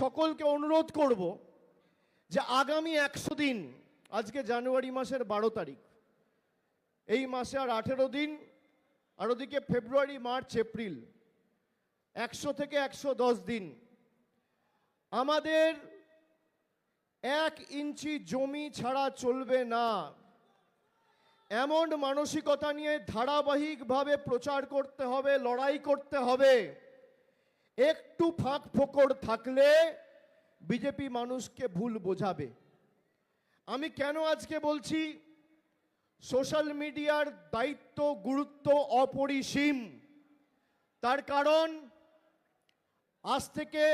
সকলকে অনুরোধ করব যে আগামী একশো দিন, আজকে জানুয়ারি মাসের বারো তারিখ, এই মাসে আর আঠেরো দিন, আর ওদিকে ফেব্রুয়ারি, মার্চ, এপ্রিল, একশো থেকে একশো দশ দিন। আমাদের এক ইঞ্চি জমি ছাড়া চলবে না। এমন মানসিকতা নিয়ে ধারাবাহিকভাবে প্রচার করতে হবে, লড়াই করতে হবে। একটু ফাঁক ফোকর থাকলে বিজেপি মানুষকে ভুল বোঝাবে। আমি কেন আজকে বলছি, সোশ্যাল মিডিয়ার দায়িত্ব, গুরুত্ব অপরিসীম। তার কারণ, আজ থেকে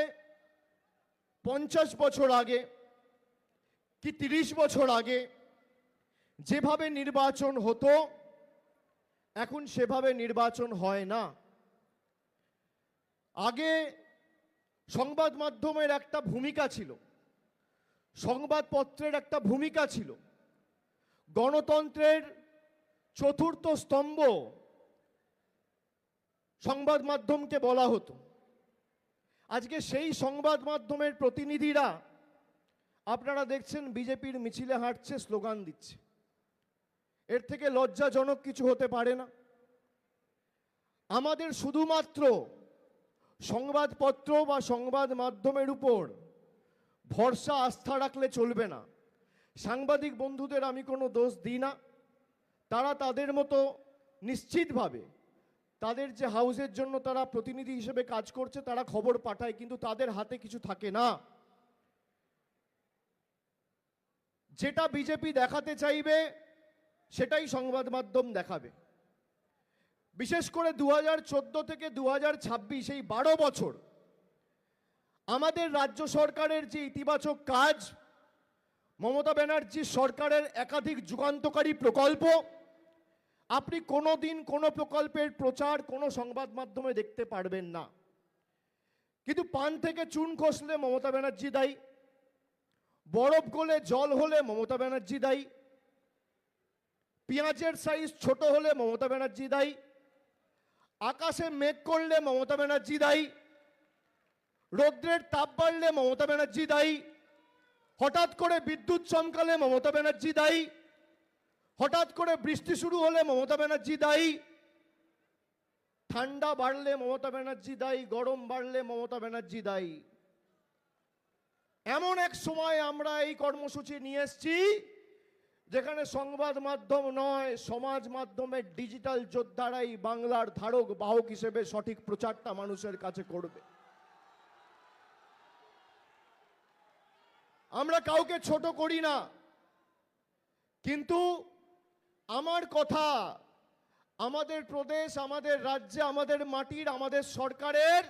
পঞ্চাশ বছর আগে কি তিরিশ বছর আগে যেভাবে নির্বাচন হতো, এখন সেভাবে নির্বাচন হয় না। আগে সংবাদ মাধ্যমের একটা ভূমিকা ছিল। সংবাদপত্রের একটা ভূমিকা ছিল। গণতন্ত্রের চতুর্থ স্তম্ভ সংবাদ মাধ্যমকে বলা হতো। আজকে সেই সংবাদ মাধ্যমের প্রতিনিধিরা, আপনারা দেখছেন বিজেপির মিছিলে হাঁটছে, স্লোগান দিচ্ছে। এর থেকে লজ্জাজনক কিছু হতে পারে না। আমাদের শুধুমাত্র সংবাদপত্র বা সংবাদ মাধ্যমের উপর ভরসা, আস্থা রাখলে চলবে না। সাংবাদিক বন্ধুদের আমি কোনো দোষ দিই না। তারা তাদের মতো নিশ্চিতভাবে তাদের যে হাউসের জন্য তারা প্রতিনিধি হিসেবে কাজ করছে, তারা খবর পাঠায়, কিন্তু তাদের হাতে কিছু থাকে না। যেটা বিজেপি দেখাতে চাইবে, সেটাই সংবাদ মাধ্যম দেখাবে। বিশেষ করে দু হাজার চোদ্দ থেকে দু ছাব্বিশ, এই বারো বছর, আমাদের রাজ্য সরকারের যে ইতিবাচক কাজ, মমতা ব্যানার্জি সরকারের একাধিক যুগান্তকারী প্রকল্প, আপনি কোনো দিন কোনো প্রকল্পের প্রচার, কোনো সংবাদ মাধ্যমে দেখতে পারবেন না। কিন্তু পান থেকে চুন খসলে মমতা ব্যানার্জি দায়ী, বরফ গলে জল হলে মমতা ব্যানার্জি দায়ী, পেঁয়াজের সাইজ ছোট হলে মমতা ব্যানার্জি দায়ী আকাশে মেঘ করলে মমতা ব্যানার্জি দায়ী, রৌদ্রের তাপ বাড়লে মমতা ব্যানার্জি দায়ী, হঠাৎ করে বিদ্যুৎ চমকালে মমতা ব্যানার্জি দায়ী, হঠাৎ করে বৃষ্টি শুরু হলে মমতা ব্যানার্জি দায়ী, ঠান্ডা বাড়লে মমতা ব্যানার্জি দায়ী, গরম বাড়লে মমতা ব্যানার্জি দায়ী। এমন এক সময় আমরা এই কর্মসূচি নিয়ে এসেছি যেখানে সংবাদ মাধ্যম নয়, সমাজ মাধ্যমের ডিজিটাল যোদ্ধারাই বাংলার ধারক, বাহক হিসেবে সঠিক প্রচারটা মানুষের কাছে করবে। আমরা কাউকে ছোট করি না, কিন্তু আমার কথা আমাদের প্রদেশ, আমাদের রাজ্যে, আমাদের মাটির, আমাদের সরকারের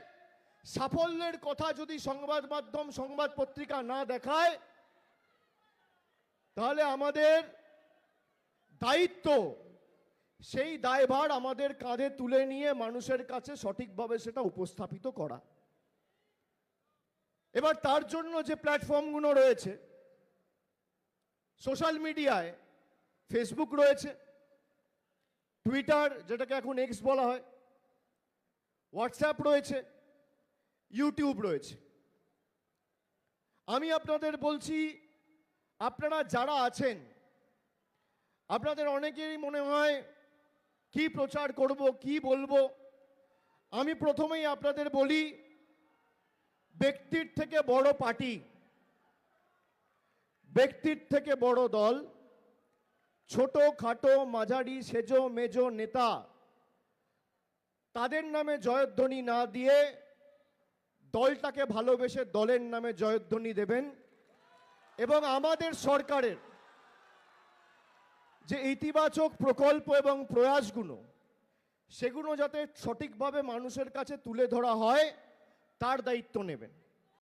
সাফল্যের কথা যদি সংবাদ মাধ্যম, সংবাদ পত্রিকা না দেখায় তাহলে আমাদের দায়িত্ব, সেই দায়ভার আমাদের কাঁধে তুলে নিয়ে মানুষের কাছে সঠিকভাবে সেটা উপস্থাপিত করা। এবার তার জন্য যে প্ল্যাটফর্মগুলো রয়েছে, সোশ্যাল মিডিয়ায়, ফেসবুক রয়েছে, টুইটার যেটাকে এখন এক্স বলা হয়, হোয়াটসঅ্যাপ রয়েছে, ইউটিউব রয়েছে। আমি আপনাদের বলছি আপনারা যারা আছেন, আপনাদের অনেকেরই মনে হয় কি প্রচার করব, কি বলব? আমি প্রথমেই আপনাদের বলি, ব্যক্তির থেকে বড় পার্টি, ব্যক্তির থেকে বড় দল ছোট খাটো মাঝারি সেজো মেজো নেতা, তাদের নামে জয়ধ্বনি না দিয়ে দলটাকে ভালোবেসে দলের নামে জয়ধ্বনি দেবেন। এবং আমাদের সরকারের যে ইতিবাচক প্রকল্প এবং প্রয়াসগুলো, সেগুলো যাতে সঠিকভাবে মানুষের কাছে তুলে ধরা হয়, তার দায়িত্ব নেবেন।